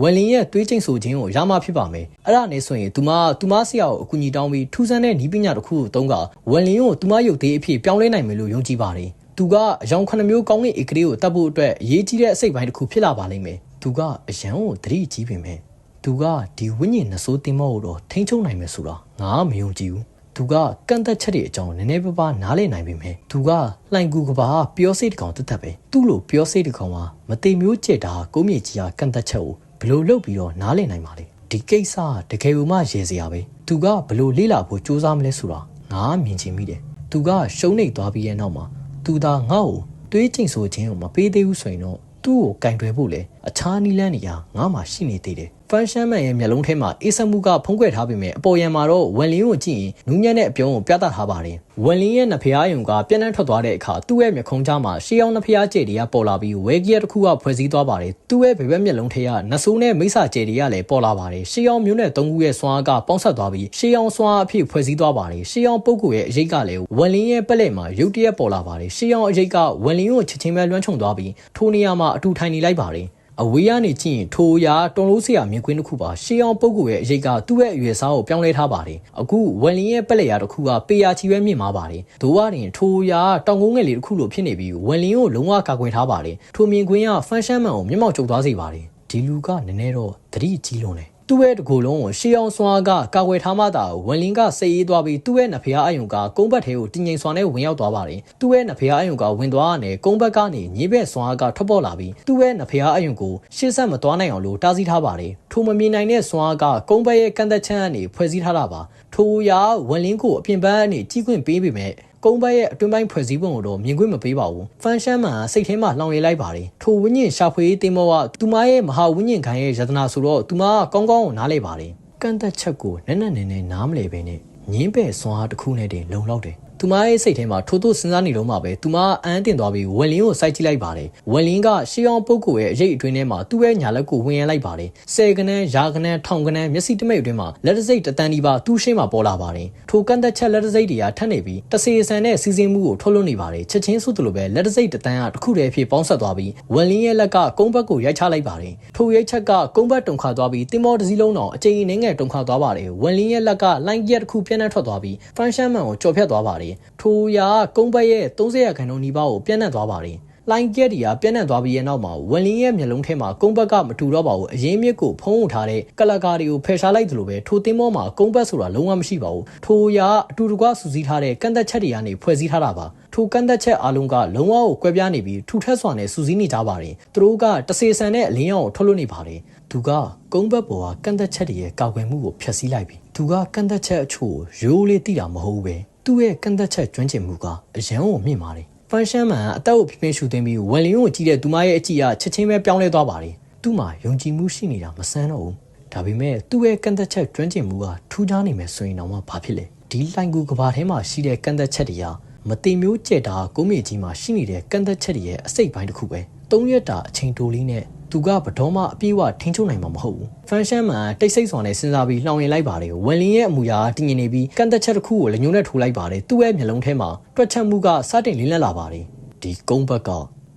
ဝလင်းရဲ့သွေးကျိန်ဆိုခြင်းကိုရမှဖြစ်ပါမယ်အဲ့ဒါနဲ့ဆိုရင်သူမသူမဆရာကိုအကူအညီတောင်းပြီးထူးဆန်းတဲ့ဤပညာတစ်ခုကိုသုံးကဝလင်းကိုသူမရုပ်သေးအဖြစ်ပြောင်းလဲနိုင်မယ်လို့ယုံကြည်ပါတယ်သူကအယောင်ခုနှစ်မျိုးကောင်းကင်ဧကလေးကိုတတ်ဖို့အတွက်အရေးကြီးတဲ့အစိတ်ပိုင်းတစ်ခုဖြစ်လာပါလိမ့်မယ် သူကအယံကိုသတိကြီးပင်မယ်သူကဒီဝိညာဉ်နှဆိုးတင်မောကိုတော့ထိန်းချုပ်နိုင်မယ်ဆိုတာငါမယုံကြည်ဘူးသူကကန့်သက်ချက်တွေအကြောင်းနည်းနည်းပါးပါးနားလည်နိုင်ပေမဲ့သူကလှိုင်ကူကဘာပြောစိတ်တကောင်တက်တက်ပဲသူ့လိုပြောစိတ်တကောင်ကမတိမ်မျိုးကျက်တာကိုမြေကြီးကကန့်သက်ချက်ကိုဘလို့လုပ်ပြီးတော့နားလည်နိုင်ပါလေဒီကိစ္စတကယ်လို့မှရေစရာပဲသူကဘလို့လေ့လာဖို့စူးစမ်းမလဲဆိုတာငါမြင်ချင်မိတယ်သူကရှုံးနေသွားပြီးရဲ့နောက်မှာသူသာငါ့ကိုတွေးကျင်ဆိုခြင်းကိုမပေးသေးဘူးဆိုရင်တော့ သူ့ကိုကင်တွယ်ဖို့လေအခြားနီးလန်းနေရငါမှရှိနေသေးတယ် ဖန်ရှမ်းမန်ရဲ့မျက်လုံးထဲမှာအေးဆက်မှုကဖုံးကွယ်ထားပေမဲ့အပေါ်ယံမှာတော့ဝန်လင်းကိုကြည့်ရင်နူးညံ့တဲ့အပြုံးကိုပြသထားပါတယ်ဝန်လင်းရဲ့နှဖျားယုံကပြန့်နှံ့ထွက်သွားတဲ့အခါသူ့ရဲ့မျက်ခုံးကြားမှာရှေးအောင်နှဖျားကျဲတွေကပေါ်လာပြီးဝဲကြီးတစ်ခုကဖွဲ့စည်းသွားပါတယ်သူ့ရဲ့ဘယ်ဘက်မျက်လုံးထဲကနဆိုးနဲ့မိဆာကျဲတွေကလည်းပေါ်လာပါတယ်ရှေးအောင်မျိုးနဲ့သုံးခုရဲ့စွမ်းအားကပေါင်းဆက်သွားပြီးရှေးအောင်စွမ်းအားအဖြစ်ဖွဲ့စည်းသွားပါတယ်ရှေးအောင်ပုဂ္ဂိုလ်ရဲ့အရေးကလည်းဝန်လင်းရဲ့ပက်လက်မှာရုတ်တရက်ပေါ်လာပါတယ်ရှေးအောင်အရေးကဝန်လင်းကိုချက်ချင်းပဲလွှမ်းခြုံသွားပြီးထိုနေရာမှာအတူထိုင်နေလိုက်ပါတယ် အဝေးကနေကြည့်ရင်ထိုရာတွန်လို့ဆရာမြင်ကွင်းတစ်ခုပါရှေးအောင်ပုဂ္ဂိုလ်ရဲ့အရေးကသူ့ရဲ့အရွယ်စားကိုပြောင်းလဲထားပါတယ်အခုဝယ်လင်းရဲ့ပက်လက်ရာတစ်ခုကပေယာချီပဲမြင့်မာပါတယ်ဒိုးဝရင်ထိုရာတောင်ကုန်းငယ်လေးတစ်ခုလိုဖြစ်နေပြီးဝယ်လင်းကိုလုံးဝကာကွယ်ထားပါတယ်ထိုမြင်ကွင်းကဖန်ရှမ်းမန်ကိုမျက်မှောက်ကျုပ်သွားစေပါတယ်ဒီလူကနည်းနည်းတော့သတိကြီးလွန်တယ် သူ့ရဲ့တကူလုံးကိုရှေးအောင်စွာကကာကွယ်ထားမှသာဝန်လင်းကစိတ်အေးသွားပြီးသူ့ရဲ့နှဖျားအယုံကကုန်းဘက်ထဲကိုတင်းငိမ်စွာနဲ့ဝင်ရောက်သွားပါတယ်သူ့ရဲ့နှဖျားအယုံကဝင်သွားတဲ့ကုန်းဘက်ကနေညင်းဘက်စွာကထွက်ပေါ်လာပြီးသူ့ရဲ့နှဖျားအယုံကိုရှေ့ဆက်မသွားနိုင်အောင်လို့တားဆီးထားပါတယ်ထိုမမြင်နိုင်တဲ့စွာကကုန်းဘက်ရဲ့ကန့်သက်ချက်ကနေဖွဲ့စည်းထားတာပါထိုရာဝန်လင်းကိုအပြင်ဘက်ကနေကြီးခွင့်ပေးပေမဲ့ ကုန်းဘက်ရဲ့အတွင်းပိုင်းဖွဲ့စည်းပုံကိုတော့မြင်ကွင်းမပေးပါဘူး။ဖန်ရှမ်းမန်စိတ်ထဲမှာလောင်ရည်လိုက်ပါတယ်။ထိုဝိညာဉ်ရှာဖွေရေးတင်မောကသူမရဲ့မဟာဝိညာဉ်ခံရဲ့ယတနာဆိုတော့သူမကကောင်းကောင်းကိုနားလေပါတယ်။ကန့်သက်ချက်ကိုနက်နက်နဲနဲနားမလဲပဲနဲ့ငင်းပဲ့စွမ်းအားတစ်ခုနဲ့တင်လုံလောက်တယ်။တ သူမရဲ့စိတ်ထဲမှာထိုးထိုးစဉ်းစားနေတော့မှပဲသူမအန်းတင်သွားပြီးဝယ်လင်းကိုစိုက်ကြည့်လိုက်ပါတယ်ဝယ်လင်းကရှေးအောင်ပုတ်ကိုရဲ့အရေးအတွင်းထဲမှာသူ့ရဲ့ညာလက်ကိုဝင်ရလိုက်ပါတယ်ဆယ်ကနန်းရာကနန်းထောင်ကနန်းမျက်စိတမိတ်အတွင်းမှာလက်တစိတ်တတန်ဒီပါသူ့ရှင်းမှာပေါ်လာပါတယ်ထိုကန့်သက်ချက်လက်တစိတ်တွေကထပ်နေပြီးတစေဆန်တဲ့စီစဉ်မှုကိုထုတ်လွှတ်နေပါတယ်ချက်ချင်းဆိုသလိုပဲလက်တစိတ်တတန်းကတစ်ခုတည်းအဖြစ်ပေါင်းဆက်သွားပြီးဝယ်လင်းရဲ့လက်ကကုန်းဘက်ကိုရိုက်ချလိုက်ပါတယ်ထိုရိုက်ချက်ကကုန်းဘက်တုန်ခါသွားပြီးတင်မောတစ်စီးလုံးတော့အချိန်အနည်းငယ်တုန်ခါသွားပါတယ်ဝယ်လင်းရဲ့လက်ကလိုင်းရက်တစ်ခုပြန့်နှံ့ထွက်သွားပြီးဖန်ရှမ်းမန်ကိုကြော်ဖြတ်သွားပါတယ်ထိုရာကုန်းဘက်ရဲ့30ရာခိုင်နှုန်းနီးပါးကိုပြန့်နှံ့သွားပါတယ်လိုင်းကက်ဒီကပြန့်နှံ့သွားပြီးရဲ့နောက်မှာဝယ်လင်းရဲ့မျက်လုံးထဲမှာကုန်းဘက်ကမတူတော့ပါဘူးအရင်မြစ်ကိုဖုံးဝထားတဲ့ကလကာတွေကိုဖယ်ရှားလိုက်သလိုပဲထိုသင်းမောမှာကုန်းဘက်ဆိုတာလုံးဝမရှိပါဘူးထိုရာအတူတကွစူးစီးထားတဲ့ကန့်သက်ချက်တွေကနေဖွဲ့စည်းထားတာပါထိုကန့်သက်ချက်အလုံးကလုံးဝကိုကွဲပြားနေပြီးထူထပ်စွာနဲ့စူးစီးနေကြပါတယ်သူတို့ကတစေဆန်တဲ့အလင်းရောင်ကိုထုတ်လွှတ်နေပါတယ်သူကကုန်းဘက်ပေါ်ကကန့်သက်ချက်တွေရဲ့ကာကွယ်မှုကိုဖျက်ဆီးလိုက်ပြီသူကကန့်သက်ချက်အချို့ကိုရိုးလေးသိတာမဟုတ်ဘူးပဲ သူ့ရဲ့ကန့်သက်ချက်ကျွမ်းကျင်မှုကအရန်ကိုမြင့်ပါတယ်ဖန်ရှမ်းမန်အသက်ကိုပြင်းပြင်းရှူသွင်းပြီးဝယ်လင်းကိုကြည့်တဲ့သူမရဲ့အကြည့်အချက်ချင်းပဲပြောင်းလဲသွားပါတယ်သူ့မှာယုံကြည်မှုရှိနေတာမဆန်းတော့ဘူးဒါပေမဲ့သူ့ရဲ့ကန့်သက်ချက်ကျွမ်းကျင်မှုကထူးခြားနေမယ်ဆိုရင်တော့ဘာဖြစ်လဲဒီလိုင်ကူကဘာထဲမှာရှိတဲ့ကန့်သက်ချက်တွေကမတိမ်မျိုးကြက်တာကုန်းမြေကြီးမှာရှိနေတဲ့ကန့်သက်ချက်တွေရဲ့အစိတ်ပိုင်းတစ်ခုပဲ၃ရက်တာအချိန်တိုလေးနဲ့ သူကဘတော်မှအပြေးဝထိန်းချုပ်နိုင်မှာမဟုတ်ဘူး။ဖန်ရှမ်းမန်တိတ်ဆိတ်စွာနဲ့စဉ်းစားပြီးလှောင်ရင်လိုက်ပါတယ်။ဝယ်လင်းရဲ့အမူအရာတည်ငြိမ်နေပြီးကန့်သက်ချက်တစ်ခုကိုလက်ညှိုးနဲ့ထိုးလိုက်ပါတယ်။သူ့ရဲ့မျက်လုံးထဲမှာတွက်ချက်မှုကစတင်လင်းလက်လာပါတယ်။ဒီကုန်းဘက်က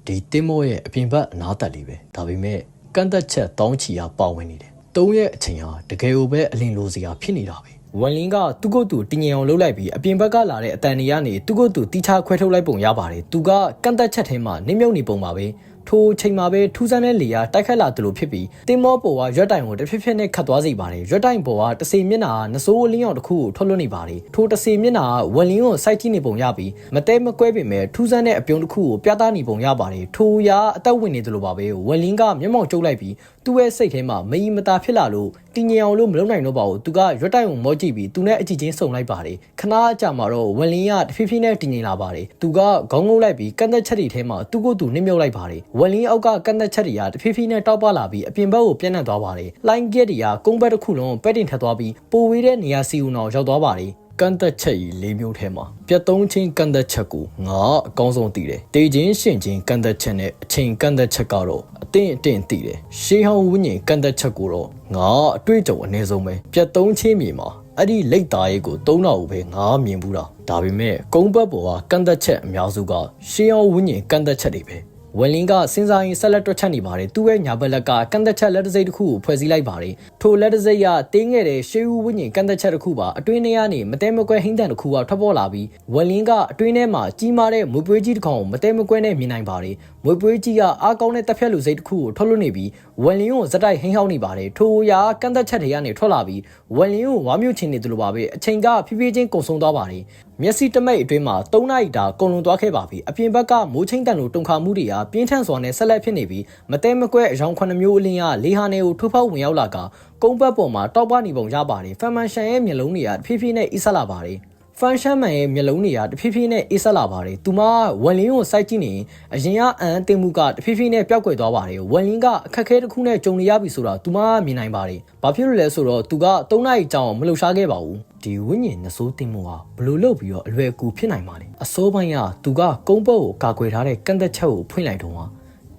ဒီတင်းမိုးရဲ့အပြင်ဘက်အနားတက်လေးပဲ။ဒါပေမဲ့ကန့်သက်ချက်တောင်းချီရာပါဝင်နေတယ်။သုံးရဲ့အချိန်ဟာတကယ်ကိုပဲအလင်းလိုစရာဖြစ်နေတာပဲ။ဝန်လင်းကသူ့ကိုယ်သူတင်ငင်အောင်လှုပ်လိုက်ပြီးအပြင်ဘက်ကလာတဲ့အတန်တွေကနေသူ့ကိုယ်သူတီးခြားခွဲထုတ်လိုက်ပုံရပါတယ်။သူကကန့်သက်ချက်ထဲမှာနင်းမြုပ်နေပုံပါပဲ။ ထိုချိန်မှာပဲထူးဆန်းတဲ့လေယာတိုက်ခတ်လာသလိုဖြစ်ပြီးတင်မောပေါ်ကရွက်တိုင်ကိုတစ်ဖြစ်ဖြစ်နဲ့ခတ်သွားစေပါတယ်ရွက်တိုင်ပေါ်ကတစေမျက်နှာနဆိုးအလင်းအောင်တစ်ခုကိုထွက်လွှတ်နေပါတယ်ထိုတစေမျက်နှာကဝက်လင်းကိုစိုက်ကြည့်နေပုံရပြီးမတဲမကွဲပေမဲ့ထူးဆန်းတဲ့အပြုံးတစ်ခုကိုပြသနေပုံရပါတယ်ထိုရာအသက်ဝင်နေသလိုပါပဲဝက်လင်းကမျက်မှောင်ကျုပ်လိုက်ပြီး သူ့ရဲ့စိတ်ထဲမှာမယီမတာဖြစ်လာလို့တင်ငင်အောင်လို့မလုပ်နိုင်တော့ပါဘူးသူကရွက်တိုင်ကိုမောကြည့်ပြီးသူနဲ့အကြည့်ချင်းစုံလိုက်ပါတယ်ခဏအကြာမှာတော့ဝက်လင်းကတဖြည်းဖြည်းနဲ့တင်ငင်လာပါတယ်သူကခေါင်းငုံလိုက်ပြီးကန့်သက်ချက်တွေထဲမှာသူ့ကိုယ်သူနှိမ့်မြုပ်လိုက်ပါတယ်ဝက်လင်းအောက်ကကန့်သက်ချက်တွေကတဖြည်းဖြည်းနဲ့တောက်ပလာပြီးအပြင်ဘက်ကိုပြန့်နှံ့သွားပါတယ်လိုင်းကက်တွေကကုန်းဘက်တစ်ခုလုံးပဲတင်ထက်သွားပြီးပိုဝေးတဲ့နေရာစီဦးတော်ရောက်သွားပါတယ် ကန့်သက်ချက်ကြီး၄မျိုးထဲမှာပြတ်သုံးချင်းကန့်သက်ချက်ကိုငါအကောင်းဆုံးသိတယ်တေချင်းရှင်ချင်းကန့်သက်ချက်နဲ့အချိန်ကန့်သက်ချက်ကတော့အတင်းအတင်းသိတယ်ရှေးဟောင်းဝိညာဉ်ကန့်သက်ချက်ကိုတော့ငါအတွေ့အကြုံအနည်းဆုံးပဲပြတ်သုံးချင်းမြေမှာအဲ့ဒီလက်သားရေးကိုသုံးတော့ပဲငါမြင်ဘူးတာဒါပေမဲ့ကုန်းဘက်ပေါ်ကကန့်သက်ချက်အများစုကရှေးဟောင်းဝိညာဉ်ကန့်သက်ချက်တွေပဲ ဝယ်လင်းကစဉ်းစားရင်ဆက်လက်တွက်ချက်နေပါတယ်သူ့ရဲ့ညာဘက်လက်ကကန့်သက်ချက်လက်တစိတ်တစ်ခုကိုဖွဲ့စည်းလိုက်ပါတယ်ထိုလက်တစိတ်ကတင်းငယ်တဲ့ရှေးဦးဝိညာဉ်ကန့်သက်ချက်တစ်ခုပါအတွင်းထဲကနေမတဲမကွဲဟင်းတန်တစ်ခုကထွက်ပေါ်လာပြီးဝယ်လင်းကအတွင်းထဲမှာကြီးမားတဲ့မွေပွေးကြီးတစ်ကောင်ကိုမတဲမကွဲနဲ့မြင်နိုင်ပါတယ်မွေပွေးကြီးကအားကောင်းတဲ့တက်ဖြတ်လူစိတ်တစ်ခုကိုထွက်လွှတ်နေပြီးဝယ်လင်းကိုဇက်တိုက်ဟင်းဟောင်းနေပါတယ်ထိုရာကန့်သက်ချက်တွေကနေထွက်လာပြီးဝယ်လင်းကိုဝါမြုပ်ချင်နေတယ်လို့ပါပဲအချိန်ကဖြည်းဖြည်းချင်းကုန်ဆုံးသွားပါတယ်မျက်စိတမိတ်အတွင်းမှာ၃နာရီတာကုန်လွန်သွားခဲ့ပါပြီအပြင်ဘက်ကမိုးချင်းတန်လိုတုန်ခါမှုတွေကပြင်းထန်စွာနဲ့ဆက်လက်ဖြစ်နေပြီးမတဲမကွဲအယောင်9မျိုးအလင်းကလေဟာနေကိုထိုးဖောက်ဝင်ရောက်လာကကုန်းဘက်ပေါ်မှာတောက်ပနေပုံရပါတယ်ဖန်မန်ရှန်ရဲ့မျက်လုံးတွေကဖြည်းဖြည်းနဲ့အိဆက်လာပါတယ်ဖန်ရှမ်းမန်ရဲ့မျက်လုံးတွေကတဖြည်းဖြည်းနဲ့အေးဆက်လာပါတယ်။သူမဝက်လင်းကိုစိုက်ကြည့်နေရင်အရင်ကအန်တင်မှုကတဖြည်းဖြည်းနဲ့ပျောက်ကွယ်သွားပါတယ်။ဝက်လင်းကအခက်အခဲတစ်ခုနဲ့ကြုံနေရပြီဆိုတာသူမမြင်နိုင်ပါတယ်။ဘာဖြစ်လို့လဲဆိုတော့သူက၃နာရီကြာအောင်မလှုပ်ရှားခဲ့ပါဘူး။ ဒီဝိညာဉ်နှစိုးတင်မှုဟာဘလို့လုပ်ပြီးတော့အလွယ်အကူဖြစ်နိုင်ပါလဲ။အစိုးပိုင်းကသူကကုန်းပုတ်ကိုကာကွယ်ထားတဲ့ကန့်သက်ချက်ကိုဖွင့်လိုက်တော့ဟာ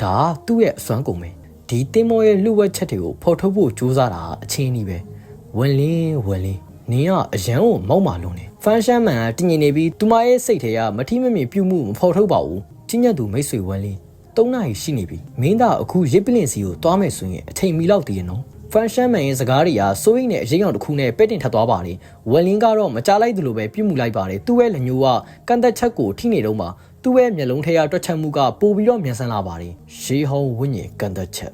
ဒါသူ့ရဲ့အစွမ်းကုန်ပဲ။ဒီတင်မောရဲ့လှုပ်ဝက်ချက်တွေကိုဖော်ထုတ်ဖို့ကြိုးစားတာအချင်းကြီးပဲ။ဝက်လင်းဝက်လင်းနင်းကအရန်ကိုမောက်မာလွန်တယ်ဖန်ရှမ်းမန်ကတင်ငင်နေပြီးသူမရဲ့စိတ်ထဲကမထီးမမြင်ပြုတ်မှုမဖော်ထုတ်ပါဘူးချင်းညက်သူမိတ်ဆွေဝမ်းလေး၃နာရီရှိနေပြီမင်းသားအခုရစ်ပလင်စီကိုတွားမယ်ဆိုရင်အချိန်မီလောက်တည်ရနော် ဖန်ရှမ်းမန်ရဲ့စကားတွေကစိုးရိမ်နဲ့အရေးအောင်တစ်ခုနဲ့ပဲ့တင်ထပ်သွားပါတယ်ဝယ်လင်းကတော့မကြလိုက်သလိုပဲပြုတ်မှုလိုက်ပါတယ်သူ့ရဲ့လက်ညှိုးကကန့်သက်ချက်ကိုထိနေတော့မှသူ့ရဲ့မျက်လုံးထဲကတွက်ချက်မှုကပိုပြီးတော့မြန်ဆန်လာပါတယ်ရှေးဟောင်းဝိညာဉ်ကန့်သက်ချက်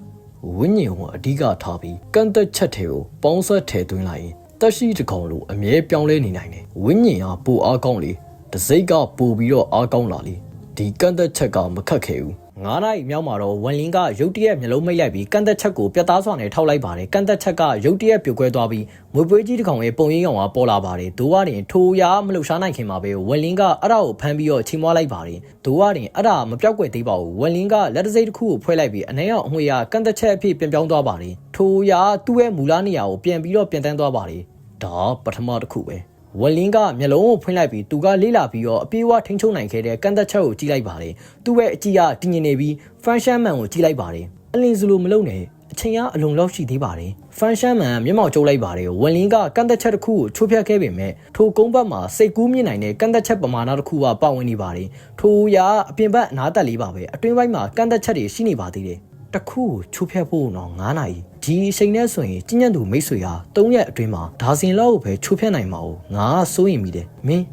ဝိညာဉ်ကိုအဓိကထားပြီးကန့်သက်ချက်တွေကိုပေါင်းဆက်ထည့်သွင်းလိုက်ရင်တက်ရှိတကောင်လိုအမြဲပြောင်းလဲနေနိုင်တယ်ဝိညာဉ်ဟာပိုအားကောင်းလေတစိတ်ကပိုပြီးတော့အားကောင်းလာလေ ဒီကန့်သက်ချက်ကမခက်ခဲဘူးငါးနိုင်မြောက်မှာတော့ဝန်လင်းကရုတ်တရက်မျိုးလုံးမိတ်လိုက်ပြီးကန့်သက်ချက်ကိုပြတ်သားစွာနဲ့ထောက်လိုက်ပါတယ်ကန့်သက်ချက်ကရုတ်တရက်ပြိုကွဲသွားပြီးမွေပွေးကြီးတစ်ကောင်ရဲ့ပုံရိပ်ကောင်ကပေါ်လာပါတယ်ဒိုးဝရင်ထိုးရမလှုပ်ရှားနိုင်ခင်မှာပဲဝန်လင်းကအဲ့ဒါကိုဖမ်းပြီးတော့ချိန်မွားလိုက်ပါတယ်ဒိုးဝရင်အဲ့ဒါမပြောက်ကွယ်သေးပါဘူးဝန်လင်းကလက်တစိတ်တစ်ခုကိုဖွဲလိုက်ပြီးအနှဲအောင်အငွေရကန့်သက်ချက်အဖြစ်ပြန်ပြောင်းသွားပါတယ်ထိုးရသူ့ရဲ့မူလနေရာကိုပြန်ပြီးတော့ပြန်တန်းသွားပါတယ်ဒါပထမတစ်ခုပဲ ဝဝက်လင်းကမျက်လုံးကိုဖွင့်လိုက်ပြီးသူကလေးလာပြီးတော့အပြေးအဝထိန်းချုပ်နိုင်ခဲ့တဲ့ကန်သက်ချက်ကိုကြည့်လိုက်ပါတယ်သူ့ရဲ့အကြည့်ကတည်ငြိမ်နေပြီးဖန်ရှမ်းမန်ကိုကြည့်လိုက်ပါတယ်အလင်းစလိုမလုံနဲ့အချိန်ကအလုံလောက်ရှိသေးပါတယ်ဖန်ရှမ်းမန်မျက်မှောက်ကျုပ်လိုက်ပါတယ်ဝက်လင်းကကန်သက်ချက်တစ်ခုကိုချိုးဖျက်ခဲ့ပေမဲ့ထိုကုန်းဘက်မှာစိတ်ကူးမြင့်နိုင်တဲ့ကန်သက်ချက်ပမာဏတစ်ခုကပါဝင်နေပါတယ်ထိုရာအပြင်ဘက်အနားတက်လေးပါပဲအတွင်းပိုင်းမှာကန်သက်ချက်တွေရှိနေပါသေးတယ်တခုကိုချိုးဖျက်ဖို့တော့9နာရီ ဒီအချိန်နဲ့ဆိုရင်ကျဉ်ညံ့သူမိတ်ဆွေဟာ3ရက်အတွင်းမှာဒါဇင်လောက်ကိုပဲချိုးဖျက်နိုင်မှာ哦ငါကစိုးရင်မိတယ်မင်း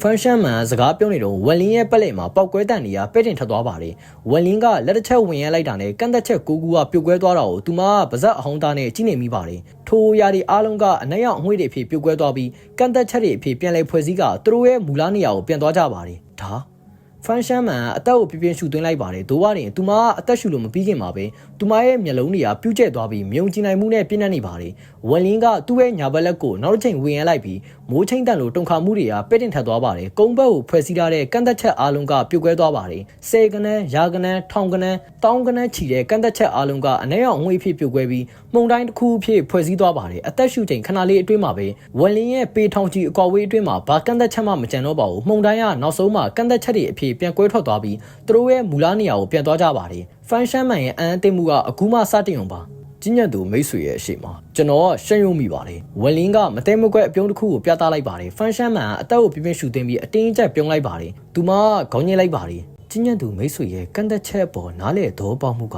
ဖန်ရှမ်းမန်စကားပြောနေတော့ဝက်လင်းရဲ့ပက်လက်မှာပောက်ကွဲတန်နေရပဲ့တင်ထပ်သွားပါတယ်ဝက်လင်းကလက်တစ်ချက်ဝင်ရလိုက်တာနဲ့ကန့်သက်ချက်ကိုကူကပြုတ်ကွဲသွားတာကိုသူမကပါဇက်အဟောင်းသားနဲ့ကြီးနေမိပါတယ်ထိုအရာဒီအားလုံးကအနက်ရောက်အငွေ့တွေအဖြစ်ပြုတ်ကွဲသွားပြီးကန့်သက်ချက်တွေအဖြစ်ပြန်လည်ဖွဲ့စည်းကသူတို့ရဲ့မူလနေရာကိုပြန်သွားကြပါတယ်ဒါ ဖန်ရှမ်းမန်အသက်ကိုပြပြရှူသွင်းလိုက်ပါတယ်။ဒိုးဝရင်သူမကအသက်ရှူလို့မပြီးခင်မှာပဲသူမရဲ့မျက်လုံးတွေကပြုတ်ကျက်သွားပြီးမြုံကြည်နိုင်မှုနဲ့ပြင်းနေနေပါတယ်။ဝက်လင်းကသူ့ရဲ့ညာဘက်လက်ကိုနောက်တစ်ချိန်ဝင်ရလိုက်ပြီးမိုးချင်းတန်လိုတုန်ခါမှုတွေကပဲ့တင်ထပ်သွားပါတယ်။ကုန်းဘက်ကိုဖွဲ့စည်းထားတဲ့ကန့်သက်ချက်အားလုံးကပြုတ်ကွဲသွားပါတယ်။ဆယ်ကနန်း၊ရာကနန်း၊ထောင်ကနန်း၊တောင်းကနန်းချီတဲ့ကန့်သက်ချက်အားလုံးကအနက်ရောက်အငွေ့ဖြစ်ပြုတ်ကွဲပြီးမှုန်တိုင်းတစ်ခုအဖြစ်ဖွဲ့စည်းသွားပါတယ်။အသက်ရှူချိန်ခဏလေးအတွင်းမှာပဲဝက်လင်းရဲ့ပေထောင်ချီအကွာဝေးအတွင်းမှာဘာကန့်သက်ချက်မှမကြံတော့ပါဘူး။မှုန်တိုင်းကနောက်ဆုံးမှာကန့်သက်ချက်တွေအဖြစ်ပြန်ကွဲထွက်သွားပြီးသူတို့ရဲ့မူလနေရာကိုပြန်သွားကြပါတယ်။ဖန်ရှမ်းမန်ရဲ့အန်အသိမှုကအခုမှစတင်အောင်ပါ။ ကြီးညက်သူမိတ်ဆွေရဲ့အရှိမကျွန်တော်ကရှင်းရုံမိပါတယ်ဝက်လင်းကမတဲမကွဲအပြုံးတစ်ခုကိုပြသလိုက်ပါတယ်ဖန်ရှမ်းမန်ကအသက်ကိုပြင်းပြင်းရှူသွင်းပြီးအတင်းကျပ်ပြုံးလိုက်ပါတယ်သူမကခေါင်းညှိလိုက်ပါတယ်ကြီးညက်သူမိတ်ဆွေရဲ့ကန့်သက်ချက်ပေါ်နားလေသဘောပေါက်မှုက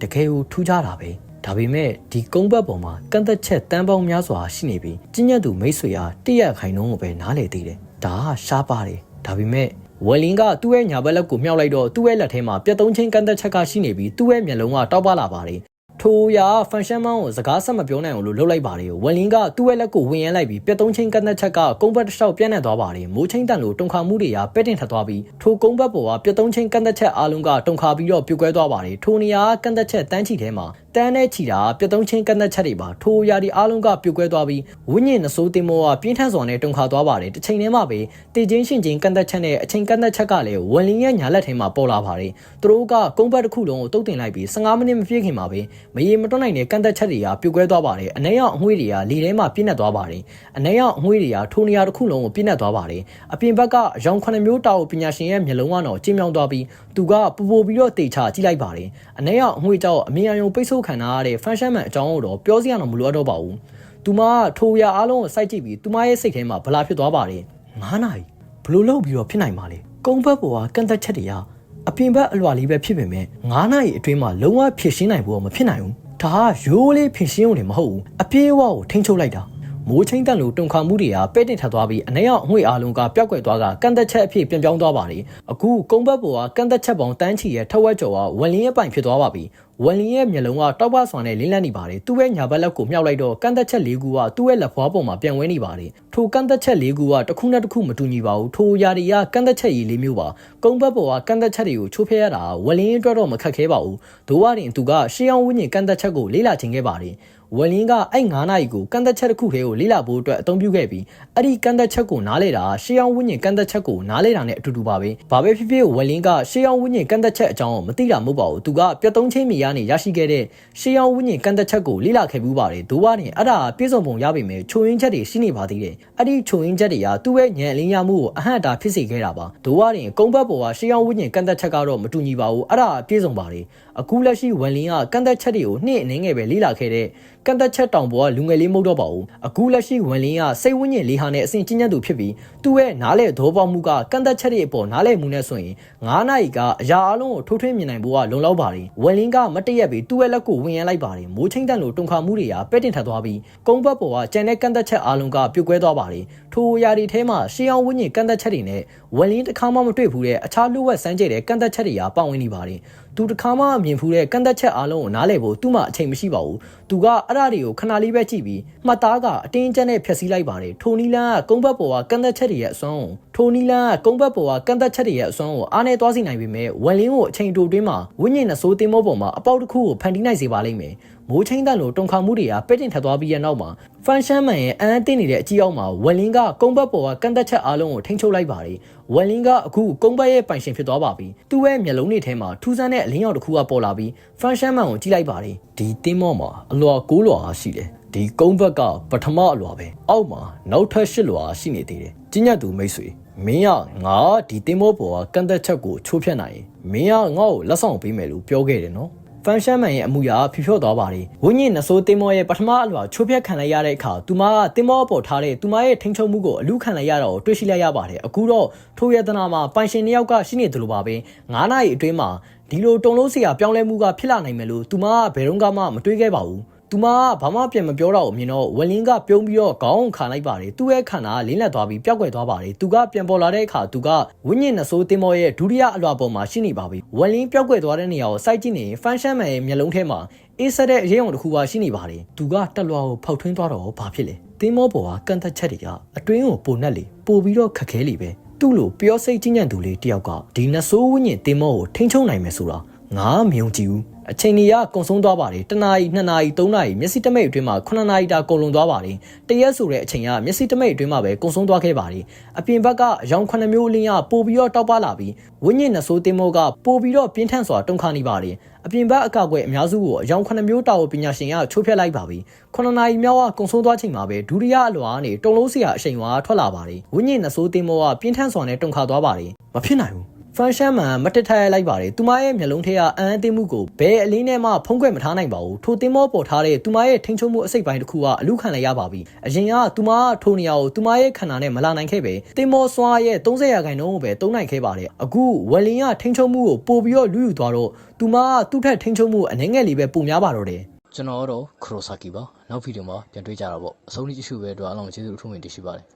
တကယ်ကိုထူးခြားတာပဲဒါပေမဲ့ဒီကုန်းဘက်ပေါ်မှာကန့်သက်ချက်တန်းပေါင်းများစွာရှိနေပြီးကြီးညက်သူမိတ်ဆွေဟာတရက်ခိုင်နှုန်းကိုပဲနားလေသေးတယ်ဒါကရှားပါတယ်ဒါပေမဲ့ဝယ်လင်းကသူ့ရဲ့ညာဘက်လက်ကိုမြှောက်လိုက်တော့သူ့ရဲ့လက်ထဲမှာပြတ်သုံးချင်းကန့်သက်ချက်ကရှိနေပြီးသူ့ရဲ့မျက်လုံးကတောက်ပလာပါတယ် ထိုရာဖန်ရှမ်းမောင်းကိုစကားဆက်မပြောနိုင်အောင်လို့လှုပ်လိုက်ပါတယ်ဝယ်လင်းကသူ့ရဲ့လက်ကိုဝင်ရမ်းလိုက်ပြီးပြတ်သုံးချင်းကန့်သက်ချက်ကကုန်းဘက်တစ်လျှောက်ပြန့်နှံ့သွားပါတယ်မိုးချင်းတန်လိုတုန်ခါမှုတွေရာပဲ့တင်ထပ်သွားပြီးထိုကုန်းဘက်ပေါ်ကပြတ်သုံးချင်းကန့်သက်ချက်အားလုံးကတုန်ခါပြီးတော့ပြုတ်ကွဲသွားပါတယ်ထိုနေရာကန့်သက်ချက်တန်းချီထဲမှာ တန်းနဲ့ချီတာပြတ်သုံးချင်းကန့်သက်ချက်တွေပါထိုရာဒီအားလုံးကပြုတ်ကွဲသွားပြီးဝိညာဉ်နှစိုးတင်မောကပြင်းထန်စွာနဲ့တုန်ခါသွားပါတယ်တစ်ချိန်တည်းမှာပဲတေချင်းရှင်ချင်းကန့်သက်ချက်နဲ့အချိန်ကန့်သက်ချက်ကလည်းဝယ်လင်းရဲ့ညာလက်ထဲမှာပေါ်လာပါတယ်သူတို့ကကုန်းဘက်တစ်ခုလုံးကိုတုတ်တင်လိုက်ပြီး15မိနစ်မပြည့်ခင်မှာပဲမရေမတွက်နိုင်တဲ့ကန့်သက်ချက်တွေကပြုတ်ကွဲသွားပါတယ်အနည်းရောက်အငွေ့တွေကလေထဲမှာပြည့်နှက်သွားပါတယ်အနည်းရောက်အငွေ့တွေကထိုနေရာတစ်ခုလုံးကိုပြည့်နှက်သွားပါတယ်အပြင်ဘက်ကရောင်9မျိုးတာကိုပညာရှင်ရဲ့မျက်လုံးကတော့ကျင်းမြောင်းသွားပြီး သူကပူပူပြီးတော့တေချကြည့်လိုက်ပါတယ်အနည်းရောက်အငွေ့ကြောင့်အမြင်အယုံပိတ်ဆို့ခံထားရတဲ့ function man အကြောင်းကိုတော့ပြောစရာတော့မလိုတော့ပါဘူးသူမကထိုရအားလုံးကိုစိုက်ကြည့်ပြီးသူမရဲ့စိတ်ထဲမှာဗလာဖြစ်သွားပါတယ်9နာရီဘလို့လောက်ပြီးတော့ဖြစ်နိုင်ပါလေကုန်းဘက်ပေါ်ကကန့်သက်ချက်တွေကအပြင်ဘက်အလွာလေးပဲဖြစ်ပေမဲ့9နာရီအတွင်းမှာလုံးဝဖြစ်ရှင်းနိုင်ဖို့မဖြစ်နိုင်ဘူးဒါကရိုးလေးဖြစ်ရှင်းုံနဲ့မဟုတ်ဘူးအပြေးအဝကိုထိန်းချုပ်လိုက်တာ မိုးချင်းတန်လိုတုန်ခါမှုတွေကပဲ့တင်ထပ်သွားပြီးအနည်းအောင်အငွေ့အားလုံးကပျောက်ကွယ်သွားကကန့်သက်ချက်အဖြစ်ပြန်ပြောင်းသွားပါတယ်အခုကုန်းဘက်ပေါ်ကကန့်သက်ချက်ပေါင်းတန်းချီရဲ့ထက်ဝက်ကျော်ကဝန်လင်းရဲ့ပိုင်ဖြစ်သွားပါပြီဝန်လင်းရဲ့မျက်လုံးကတောက်ပစွာနဲ့လင်းလန့်နေပါတယ်သူ့ရဲ့ညာဘက်လက်ကိုမြှောက်လိုက်တော့ကန့်သက်ချက်၄ခုကသူ့ရဲ့လက်ဖွားပေါ်မှာပြန်ဝဲနေပါတယ်ထိုကန့်သက်ချက်၄ခုကတစ်ခုနဲ့တစ်ခုမတူညီပါဘူးထိုຢာတွေကကန့်သက်ချက်ကြီး၄မျိုးပါကုန်းဘက်ပေါ်ကကန့်သက်ချက်တွေကိုချိုးဖျက်ရတာဝန်လင်းအတွက်တော့မခက်ခဲပါဘူးဒိုးဝရင်သူကရှေးအောင်ဝိညာဉ်ကန့်သက်ချက်ကိုလေ့လာခြင်းခဲ့ပါတယ် ဝယ်လင်းကအဲ့9နာရီကိုကန့်သက်ချက်တစ်ခုတည်းကိုလေ့လာဖို့အတွက်အသုံးပြုခဲ့ပြီးအဲ့ဒီကန့်သက်ချက်ကိုနားလေတာရှေးအောင်ဝိညာဉ်ကန့်သက်ချက်ကိုနားလေတာနဲ့အတူတူပါပဲဘာပဲဖြစ်ဖြစ်ဝယ်လင်းကရှေးအောင်ဝိညာဉ်ကန့်သက်ချက်အကြောင်းကိုမသိတာမဟုတ်ပါဘူးသူကပြတ်သုံးချင်းမိရနေရရှိခဲ့တဲ့ရှေးအောင်ဝိညာဉ်ကန့်သက်ချက်ကိုလေ့လာခဲ့ဘူးပါတယ်ဒိုးဝရင်အဲ့ဒါပြည့်စုံပုံရပေမဲ့ချိုရင်းချက်တွေရှိနေပါသေးတယ်အဲ့ဒီချိုရင်းချက်တွေကသူ့ရဲ့ညံအလင်းရမှုကိုအဟန့်တာဖြစ်စေခဲ့တာပါဒိုးဝရင်ကုန်းဘက်ပေါ်ကရှေးအောင်ဝိညာဉ်ကန့်သက်ချက်ကတော့မတူညီပါဘူးအဲ့ဒါပြည့်စုံပါတယ်အခုလက်ရှိဝယ်လင်းကကန့်သက်ချက်တွေကိုနှိမ့်အနေငယ်ပဲလေ့လာခဲ့တဲ့ကန့်သက်ချက်တောင်ပေါ်ကလူငယ်လေးမဟုတ်တော့ပါဘူးအခုလက်ရှိဝန်လင်းကစိတ်ဝိညာဉ်လေးဟာနဲ့အစဉ်ကျဉ်းကျပ်သူဖြစ်ပြီးသူ့ရဲ့နားလေသဘောပေါက်မှုကကန့်သက်ချက်တွေအပေါ်နားလေမှုနဲ့ဆိုရင်9နာရီကအရာအလုံးကိုထိုးထွင်းမြင်နိုင်ဖို့ကလုံလောက်ပါတယ်ဝန်လင်းကမတည့်ရက်ပြီးသူ့ရဲ့လက်ကိုဝင်ရမ်းလိုက်ပါတယ်မိုးချင်းတန်လိုတုန်ခါမှုတွေကပဲ့တင်ထပ်သွားပြီးကုန်းဘက်ပေါ်ကကြံတဲ့ကန့်သက်ချက်အလုံးကပြုတ်ကွဲသွားပါတယ်ထိုအရာတွေထဲမှာရှေးအောင်ဝိညာဉ်ကန့်သက်ချက်တွေနဲ့ဝန်လင်းတစ်ခါမှမတွေ့ဘူးတဲ့အခြားလူဝက်စမ်းကြဲတဲ့ကန့်သက်ချက်တွေကပါဝင်နေပါတယ် သူတစ်ခါမှမြင်ဖူးတဲ့ကန့်သက်ချက်အလုံးကိုနားလည်ဖို့သူ့မှာအချိန်မရှိပါဘူးသူကအဲ့ဒါတွေကိုခဏလေးပဲကြည့်ပြီးမှတ်သားကအတင်းကျပ်နဲ့ဖျက်ဆီးလိုက်ပါတယ်ထိုနီလန်ကကုန်းဘက်ပေါ်ကကန့်သက်ချက်တွေရဲ့အစွမ်းကိုထိုနီလန်ကကုန်းဘက်ပေါ်ကကန့်သက်ချက်တွေရဲ့အစွမ်းကိုအားနဲ့သွားစီနိုင်ပေမဲ့ဝန်လင်းကိုအချိန်တိုတွင်းမှာဝိညာဉ်နှစိုးတင်မောပေါ်မှာအပေါက်တစ်ခုကိုဖန်တီးနိုင်စေပါလိမ့်မယ် မိုးချင်းတန်လိုတုံခါမှုတွေကပဲ့တင်ထပ်သွားပြီးရနောက်မှာဖန်ရှမ်းမန်ရဲ့အန်းတင်းနေတဲ့အကြီးအောက်မှာဝက်လင်းကကုန်းဘက်ပေါ်ကကန့်သက်ချက်အားလုံးကိုထိန်းချုပ်လိုက်ပါတယ်ဝက်လင်းကအခုကုန်းဘက်ရဲ့ပိုင်ရှင်ဖြစ်သွားပါပြီသူ့ရဲ့မျက်လုံးတွေထဲမှာထူးဆန်းတဲ့အလင်းရောင်တစ်ခုကပေါ်လာပြီးဖန်ရှမ်းမန်ကိုကြည့်လိုက်ပါတယ်ဒီတင်းမော့မှာအလွာကိုးလွာရှိတယ်ဒီဒီကုန်းဘက်ကပထမအလွာပဲအောက်မှာနောက်ထပ်ရှစ်လွာရှိနေသေးတယ်ကြီးညတ်သူမိတ်ဆွေမင်းကငါဒီတင်မောပေါ်ကကန့်သက်ချက်ကိုချိုးဖျက်နိုင်ရင်မင်းကငါ့ကိုလက်ဆောင်ပေးမယ်လို့ပြောခဲ့တယ်နော် ဖန်ရှမ်းမန်ရဲ့အမှုရာဖြေဖြော့သွားပါတယ်ဝင်းညင်နဆိုးတင်မောရဲ့ပထမအလွာချိုးဖျက်ခံလိုက်ရတဲ့အခါသူမကတင်မောပေါ်ထားတဲ့သူမရဲ့ထိန်ချုံမှုကိုအလူခံလိုက်ရတာကိုတွေ့ရှိလိုက်ရပါတယ်အခုတော့ထိုရတနာမှာပိုင်ရှင်တစ်ယောက်ကရှိနေတယ်လို့ပါပဲ9နာရီအတွင်းမှာဒီလိုတုံလုံးစရာပြောင်းလဲမှုကဖြစ်လာနိုင်မယ်လို့သူမကဘယ်တော့မှမတွေးခဲ့ပါဘူး သူမကဘာမှပြန်မပြောတော့ဘူးမြင်တော့ဝက်လင်းကပြုံးပြီးတော့ခေါင်းခံလိုက်ပါတယ်သူ့ရဲ့ခန္ဓာကလင်းလက်သွားပြီးပျောက်ကွယ်သွားပါတယ်သူကပြန်ပေါ်လာတဲ့အခါသူကဝိညာဉ်နှဆိုးတင်မောရဲ့ဒုတိယအလွှာပေါ်မှာရှိနေပါပြီဝက်လင်းပျောက်ကွယ်သွားတဲ့နေရာကိုစိုက်ကြည့်နေရင်ဖန်ရှမ်းမန်ရဲ့မျက်လုံးထဲမှာအေးဆက်တဲ့အရေးအုံတစ်ခုပါရှိနေပါတယ်သူကတက်လွှာကိုဖောက်ထွင်းသွားတော့ဘာဖြစ်လဲတင်မောပေါ်ကကန့်သက်ချက်တွေကအတွင်းကိုပိုနှက်လေပိုပြီးတော့ခက်ခဲလေပဲသူ့လိုပျောစိတ်ကြီးညံ့သူလေးတယောက်ကဒီနှဆိုးဝိညာဉ်တင်မောကိုထိန်းချုပ်နိုင်မယ်ဆိုတာငါမယုံကြည်ဘူး အချိန်ကြီးကကုံဆုံးသွားပါတယ်တနာရီ2နာရီ3နာရီမျက်စိတမိတ်အတွင်းမှာ9နာရီတာကုန်လွန်သွားပါတယ်တရက်ဆိုတဲ့အချိန်ကမျက်စိတမိတ်အတွင်းမှာပဲကုံဆုံးသွားခဲ့ပါတယ်အပြင်ဘက်ကအယောင်9မျိုးအလင်းကပို့ပြီးတော့တောက်ပလာပြီးဝိညာဉ်နှဆိုးတင်မောကပို့ပြီးတော့ပြင်းထန်စွာတုန်ခါနေပါတယ်အပြင်ဘက်အကောက်ွယ်အများစုကိုအယောင်9မျိုးတာဝပညာရှင်ကချိုးဖျက်လိုက်ပါပြီ9နာရီမြောက်ကကုံဆုံးသွားချိန်မှာပဲဒုတိယအလွာကနေတုံလုံးစရာအချိန်ဝါထွက်လာပါတယ်ဝိညာဉ်နှဆိုးတင်မောကပြင်းထန်စွာနဲ့တုန်ခါသွားပါတယ်မဖြစ်နိုင်ဘူး ဖန်ရှမ်းမန်မတက်ထရလိုက်ပါတယ်သူမရဲ့မျက်လုံးထဲကအံ့အသင်းမှုကိုဘယ်အလင်းနဲ့မှဖုံးကွယ်မထားနိုင်ပါဘူးထိုတင်မောပေါ်ထားတဲ့သူမရဲ့ထိန်ချုံမှုအစိတ်ပိုင်းတစ်ခုကအလူခံလိုက်ရပါပြီအရင်ကသူမကထိုနေရာကိုသူမရဲ့ခန္ဓာနဲ့မလာနိုင်ခဲ့ပဲတင်မောစွာရဲ့30ရာခိုင်နှုန်းကိုပဲတုံးနိုင်ခဲ့ပါတယ်အခုဝယ်လင်ကထိန်ချုံမှုကိုပို့ပြီးတော့လူယူသွားတော့သူမကသူ့ထက်ထိန်ချုံမှုအနှဲငယ်လေးပဲပုံများပါတော့တယ်ကျွန်တော်တော့ခရိုဆာကီပါနောက်ဗီဒီယိုမှာပြန်တွေ့ကြတာပေါ့အဆုံးထိကြည့်ရှုပဲအတွက်အားလုံးကျေးဇူးအထူးတင်ရှိပါတယ်